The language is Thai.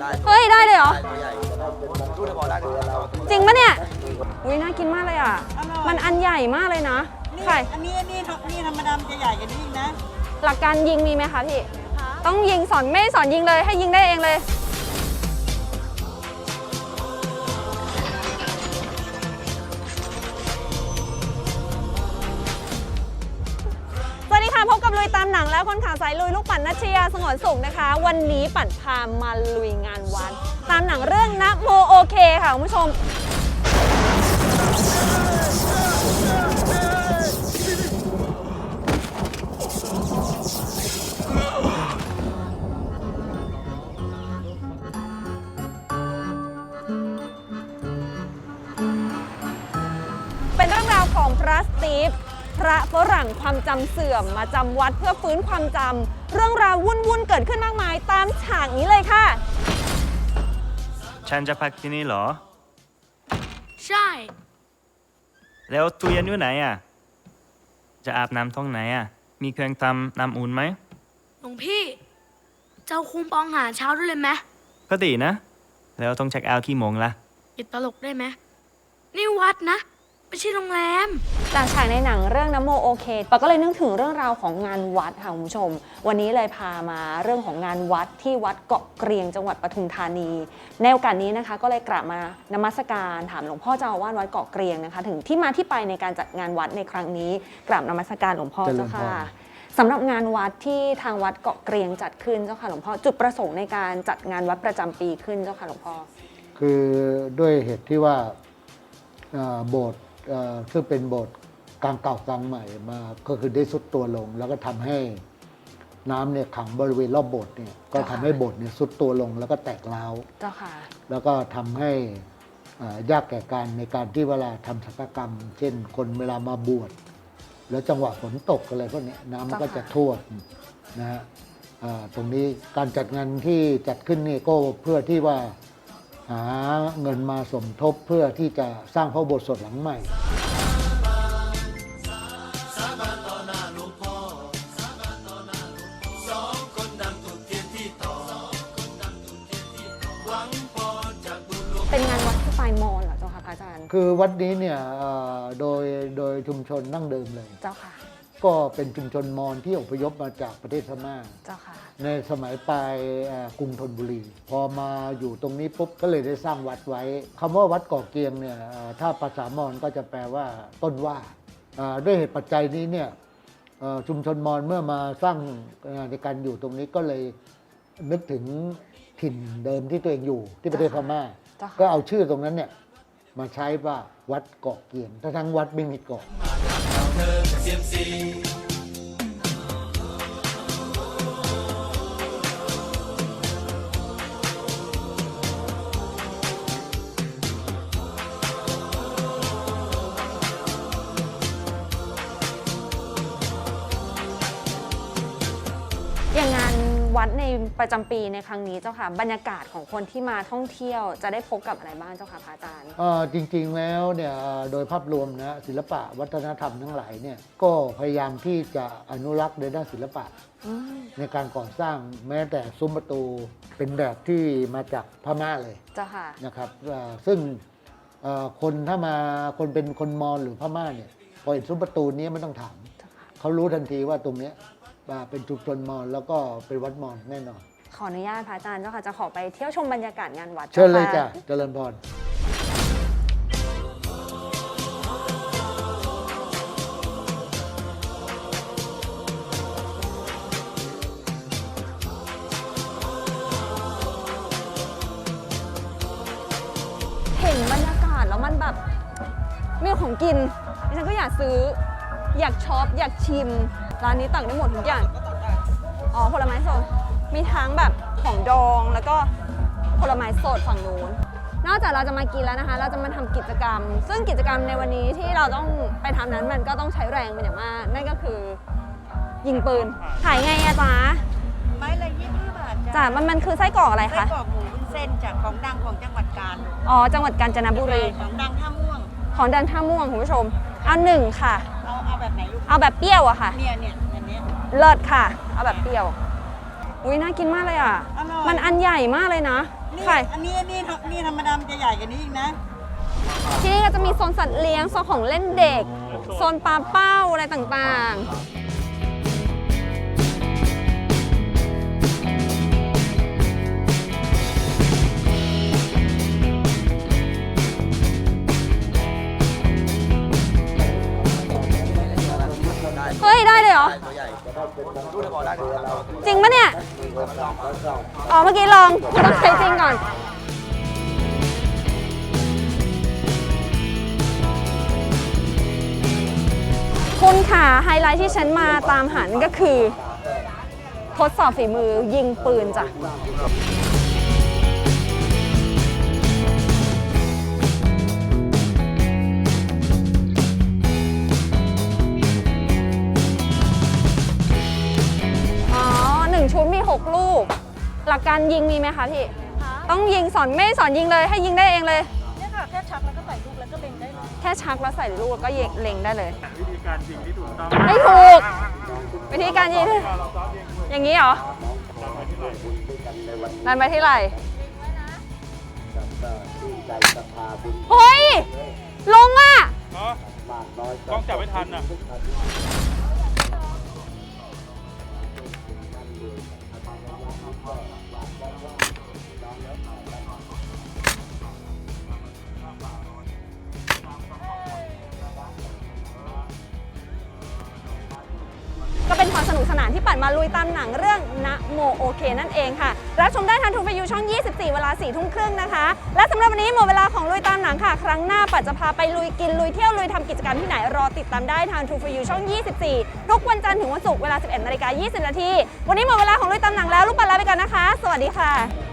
ได้เฮ้ย ได้เลยเหรอได้ตัวใหญ่ดูได้พอได้ถึงเราจริงปะเนี่ยอุ้ยน่ากินมากเลยอะมันอันใหญ่มากเลยนะนี่ไข่อันนี้อันนี้นี่ธรรมดามันจะใหญ่กว่านี้อีกนะหลักการยิงมีไหมคะพี่ ต้องยิงสอนไม่ได้สอนยิงเลยให้ยิงได้เองเลย ค่ะพบกับลุยตามหนังแล้วคนข่าวสายลุยลูกปั่นนัชยาสงวนสุขนะคะ วันนี้ปั่นพามาลุยงานวัดตามหนังเรื่องนะโมโอเคค่ะคุณผู้ชม เป็นเรื่องราวของพระสตีฟ พระฝรั่งความจำเสื่อมมาจำวัดเพื่อฟื้นความจำเรื่องราววุ่นๆเกิดขึ้นมากมายตามฉากนี้เลยค่ะ ฉันจะพักที่นี่เหรอ ใช่ แล้วตู้เย็นอยู่ไหนอะ จะอาบน้ำท้องไหนอะ มีเครื่องทำน้ำอุ่นไหมหลวงพี่ เจ้าคุมปองหาเช้าด้วยเลยไหมก็ดีนะ แล้วต้องเช็คเอาท์กี่โมงล่ะหยุดตลกได้ไหมนี่วัดนะ ไม่ใช่โรงแรมจากฉากในหนังเรื่องน้ำโมโอเคปาก็เลยนึกถึงเรื่องราวของงานวัดค่ะคุณผู้ชม วันนี้เลยพามาเรื่องของงานวัดที่วัดเกาะเกรียงจังหวัดปทุมธานี ในโอกาสนี้นะคะ ก็เลยกราบมานมัสการถามหลวงพ่อเจ้าอาวาสวัดเกาะเกรียงนะคะ ถึงที่มาที่ไปในการจัดงานวัดในครั้งนี้กราบนมัสการหลวงพ่อเจริญเจ้าค่ะพรสำหรับงานวัดที่ทางวัดเกาะเกรียงจัดขึ้นเจ้าค่ะหลวงพ่อจุดประสงค์ในการจัดงานวัดประจำปีขึ้นเจ้าค่ะหลวงพ่อคือด้วยเหตุที่ว่าเอ่อโบสถ์เอ่อ ซึ่งเป็นโบสถ์กลางเก่ากลางใหม่มาก็คือได้สุดตัวลง แล้วก็ทำให้น้ำเนี่ยขังบริเวณรอบโบสถ์เนี่ยก็ทำให้โบสถ์เนี่ยสุดตัวลงแล้วก็แตกร้าวเจ้าค่ะแล้วก็ทำให้เอ่อยากแก่การในการที่เวลาทำศัลยกรรม เช่น คนเวลามาบวชแล้วจังหวะฝนตกอะไรพวกเนี้ยน้ำมันก็จะท่วมนะฮะอ่าตรงนี้การจัดงานที่จัดขึ้นนี่ก็เพื่อที่ว่า หาเงินมาสมทบเพื่อที่จะสร้างพระอุโบสถหลังใหม่ เป็นงานวัดสไตล์มอญเหรอเจ้าค่ะพระอาจารย์ คือวัดนี้เนี่ยเอ่อโดยโดยชุมชนนั่งเดิมเลย เจ้าค่ะ ก็เป็นชุมชนมอญที่อพยพมาจากประเทศพม่า เจ้าค่ะ ในสมัยปลายเอ่อกรุงธนบุรี พอมาอยู่ตรงนี้ปุ๊บก็เลยได้สร้างวัดไว้คำว่าวัดก่อเกียงเนี่ยเอ่อถ้าภาษามอญก็จะแปลว่าต้นว่าเอ่อด้วยเหตุปัจจัยนี้เนี่ยเอ่อชุมชนมอญเมื่อมาสร้างเอ่อในการอยู่ตรงนี้ก็เลยนึกถึงถิ่นเดิมที่ตัวเองอยู่ที่ประเทศพม่า เจ้าค่ะ ก็เอาชื่อตรงนั้นเนี่ยมาใช้ว่าวัดเกาะเกียงทั้งทั้งวัดไม่มีเกาะ อย่าง วัดในประจำปีในครั้งนี้เจ้าค่ะ บรรยากาศของคนที่มาท่องเที่ยวจะได้พบกับอะไรบ้างเจ้าค่ะพระอาจารย์เอ่อจริงๆแล้วเนี่ยเอ่อโดยภาพรวมนะศิลปะวัฒนธรรมทั้งหลายเนี่ยก็พยายามที่จะอนุรักษ์ในด้านศิลปะอืมในการก่อสร้างแม้แต่ซุ้มประตูเป็นแบบที่มาจากพม่าเลยเจ้าค่ะนะครับเอ่อซึ่งเอ่อคนถ้ามาคนเป็นคนมอญหรือพม่าเนี่ยพอเห็นซุ้มประตูนี้ไม่ต้องถามเขารู้ทันทีว่าตรงเนี้ยว่า เป็นชุมชนมอญแล้วก็เป็นวัดมอญแน่นอน ขออนุญาตพระอาจารย์เจ้าค่ะจะขอไปเที่ยวชมบรรยากาศงานวัดเชิญเลยค่จ้ะเจริญพรเห็นบรรยากาศแล้วมันแบบมีของกินดิฉันก็อยากซื้อ อยากช็อปอยากชิม ร้านนี้ตักได้หมดทุกอย่าง อ๋อผลไม้สด มีทั้งแบบของดองแล้วก็ผลไม้สดฝั่งนู้น นอกจากเราจะมากินแล้วนะคะ เราจะมาทำกิจกรรม ซึ่งกิจกรรมในวันนี้ที่เราต้องไปทำนั้นมันก็ต้องใช้แรงเป็นอย่างมาก นั่นก็คือ ยิงปืน ขายไงอะจ๊ะไม้ละยี่สิบบาทจ้ะมันมันคือไส้กรอกอะไรไส้คะกรอกหมูวุ้นเส้นจากของดังของจังหวัดกาญอ๋อ จังหวัดกาญจนบุรี ของดังท่าม่วง ของดันท่าม่วงคุณผู้ชม เอาหนึ่งค่ะเอาเอา แบบไหนลูกเอาแบบเปรี้ยวอะค่ะ เนี่ยเนี่ยอันเนี้ย เลิศค่ะ เอาแบบเปรี้ยว อุ้ยน่ากินมากเลยอะ อร่อย มันอันใหญ่มากเลยนะนี่ไข่อันนี้นี่นี่ธรรมดามันจะใหญ่กว่านี้อีกนะ ที่นี่ก็จะมีโซนสัตว์เลี้ยง โซนของเล่นเด็ก โซนปลาเป้าอะไรต่างๆ อตัวใหญ่ดูเดี๋ยวบอจริงปะเนี่ย อ๋อ เมื่อกี้ลองต้องใช้จริงก่อน คุณค่ะไฮไลท์ที่ฉันมาตามหานั่นก็คือ ทดสอบฝีมือยิงปืนจ้ะ ลูก หลักการยิงมีไหมคะพี่ต้องยิงสอนไม่ได้สอนยิงเลยให้ยิงได้เองเลยเนี่ยค่ะแค่ชักแล้วก็ใส่ลูกแล้วก็เล็งได้เลยแค่ชักแล้วใส่ลูกแล้วก็ยิงเล็งได้เลย วิธีการยิงที่ถูกต้องไม่ถูก วิธีการยิง อย่างนี้เหรอดันไปที่ไหล่เฮ้ยลงอะต้องจับไม่ทันอะ ก็เป็นความสนุกสนานที่ปัดมาลุยตามหนังเรื่องนะโมโอเคนั่นเองค่ะ รับชมได้ทางทูฟยูช่อง 24 เวลา4ทุ่มครึ่งนะคะ และสำหรับวันนี้หมดเวลาของลุยตามหนังค่ะ ครั้งหน้าปัดจะพาไปลุยกินลุยเที่ยวลุยทำกิจกรรมที่ไหนรอติดตามได้ทางทูฟยูช่อง 24 ทุกวันจันทร์ถึงวันศุกร์เวลา 11นาฬิกา20 นาที วันนี้หมดเวลาของลุยตามหนังแล้วลูกปัดลาไปก่อนนะคะ สวัสดีค่ะ